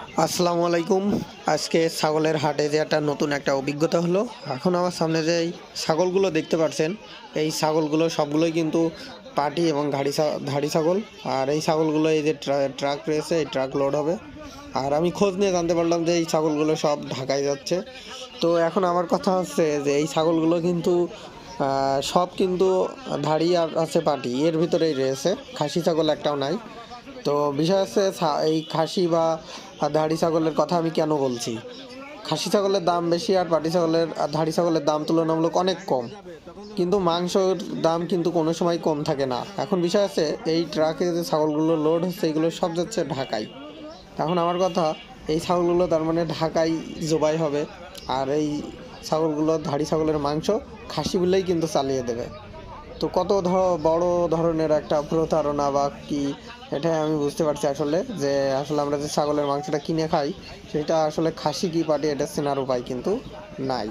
আসসালামু আলাইকুম। আজকে ছাগলের হাটে যে একটা নতুন একটা অভিজ্ঞতা হলো। এখন আমার সামনে যে ছাগলগুলো দেখতে পাচ্ছেন, এই ছাগলগুলো সবগুলোই কিন্তু পাটি এবং ঘাড়ি ধাড়ি ছাগল। আর এই ছাগলগুলো এই যে ট্রাক রয়েছে, এই ট্রাক লোড হবে। আর আমি খোঁজ নিয়ে জানতে পারলাম যে এই ছাগলগুলো সব ঢাকায় যাচ্ছে। তো এখন আমার কথা হচ্ছে যে এই ছাগলগুলো কিন্তু সব কিন্তু ধাড়ি আর আছে পাটি এর ভিতরেই রয়েছে। খাসি ছাগল একটাও নাই। তো বিষয় হচ্ছে এই খাসি বা ধাড়ি ছাগলের কথা আমি কেন বলছি? খাসি ছাগলের দাম বেশি আর পাটি ছাগলের, আর ধাড়ি ছাগলের দাম তুলনামূলক অনেক কম। কিন্তু মাংসর দাম কিন্তু কোনো সময় কম থাকে না। এখন বিষয় আছে এই ট্রাকে যে ছাগলগুলো লোড হচ্ছে, এগুলো সব যাচ্ছে ঢাকায়। এখন আমার কথা, এই ছাগলগুলো তার মানে ঢাকায় জবাই হবে, আর এই ছাগলগুলো ধাড়ি ছাগলের মাংস খাসি বলেই কিন্তু চালিয়ে দেবে। তো কত বড় ধরনের একটা প্রতারণা বা কি, এটাই আমি বুঝতে পারছি আসলে যে আসলে আমরা যে ছাগলের মাংসটা কিনে খাই, সেটা আসলে খাসি কি পাটি, এটা চেনার উপায় কিন্তু নাই।